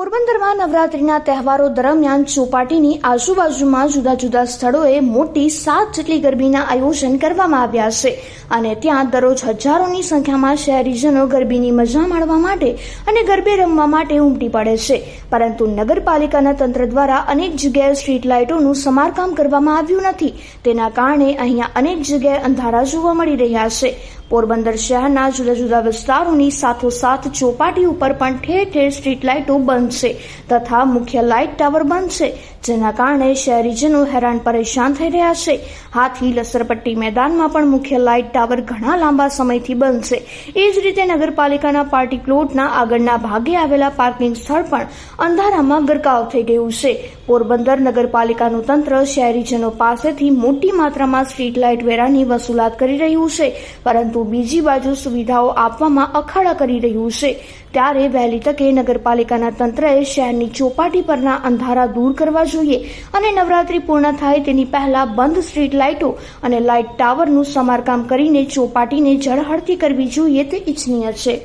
પોરબંદરમાં નવરાત્રીના તહેવારો દરમિયાન ચોપાટીની આજુબાજુમાં જુદા જુદા સ્થળોએ મોટી સાત જેટલી ગરબીના આયોજન કરવામાં આવ્યા છે. અને ત્યાં દરરોજ હજારોની સંખ્યામાં શહેરીજનો ગરબીની મજા માણવા માટે અને ગરબે રમવા માટે ઉમટી પડે છે. પરંતુ નગરપાલિકાના તંત્ર દ્વારા અનેક જગ્યાએ સ્ટ્રીટ લાઇટોનું સમારકામ કરવામાં આવ્યું નથી. તેના કારણે અહીંયા અનેક જગ્યાએ અંધારા જોવા મળી રહ્યા છે. પોરબંદર શહેરના જુદા જુદા વિસ્તારોની સાથોસાથ ચોપાટી ઉપર પણ ઠેર ઠેર સ્ટ્રીટ લાઇટો બંધ તથા મુખ્ય લાઇટ ટાવર બંધ જેના કારણે શહેરીજનો હેરાન પરેશાન થઈ રહ્યા છે. હાથી લસરપટ્ટી મેદાનમાં પણ મુખ્ય લાઇટ ટાવર ઘણા લાંબા સમયથી બંધ એ જ રીતે નગરપાલિકાના પાર્ટી પ્લોટના આગળના ભાગે આવેલા પાર્કિંગ સ્થળ પણ અંધારામાં ગરકાવ થઈ ગયું છે. પોરબંદર નગરપાલિકાનું તંત્ર શહેરીજનો પાસેથી મોટી માત્રામાં સ્ટ્રીટ લાઇટ વેરાની વસૂલાત કરી રહ્યું છે, પરંતુ બીજી બાજુ સુવિધાઓ આપવામાં અખાડા કરી રહ્યું છે. ત્યારે વહેલી તકે નગરપાલિકાના તંત્રએ શહેરની ચોપાટી પરના અંધારા દૂર કરવા જોઈએ અને નવરાત્રી પૂર્ણ થાય તેની પહેલા બંધ સ્ટ્રીટ લાઇટો અને લાઇટ ટાવરનું સમારકામ કરીને ચોપાટીને ઝળહળતી કરવી જોઈએ તે ઇચ્છનીય છે.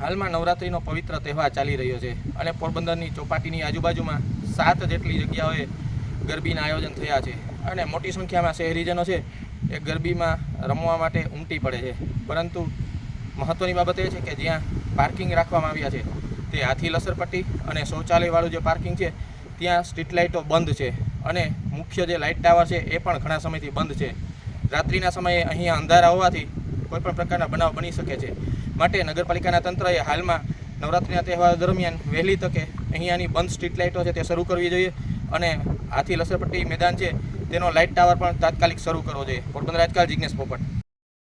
હાલમાં નવરાત્રિનો પવિત્ર તહેવાર ચાલી રહ્યો છે અને પોરબંદરની ચોપાટીની આજુબાજુમાં સાત જેટલી જગ્યાઓએ ગરબીના આયોજન થયા છે અને મોટી સંખ્યામાં શહેરીજનો છે એ ગરબીમાં રમવા માટે ઉમટી પડે છે. પરંતુ મહત્ત્વની બાબત એ છે કે જ્યાં પાર્કિંગ રાખવામાં આવ્યા છે, તે હાથી લસરપટ્ટી અને શૌચાલયવાળું જે પાર્કિંગ છે, ત્યાં સ્ટ્રીટ લાઇટો બંધ છે અને મુખ્ય જે લાઇટ ટાવર છે એ પણ ઘણા સમયથી બંધ છે. રાત્રિના સમયે અહીંયા અંધારા હોવાથી કોઈપણ પ્રકારના બનાવ બની શકે છે. માટે નગરપાલિકાના તંત્રએ હાલમાં નવરાત્રિના તહેવાર દરમિયાન વહેલી તકે અહીંયાની બંધ સ્ટ્રીટ લાઇટો છે તે શરૂ કરવી જોઈએ અને હાથી લસરપટ્ટી મેદાન છે તેનો લાઇટ ટાવર પણ તાત્કાલિક શરૂ કરવો જોઈએ. પોરબંદર આજકાલ જિજ્ઞેશ પોપટ.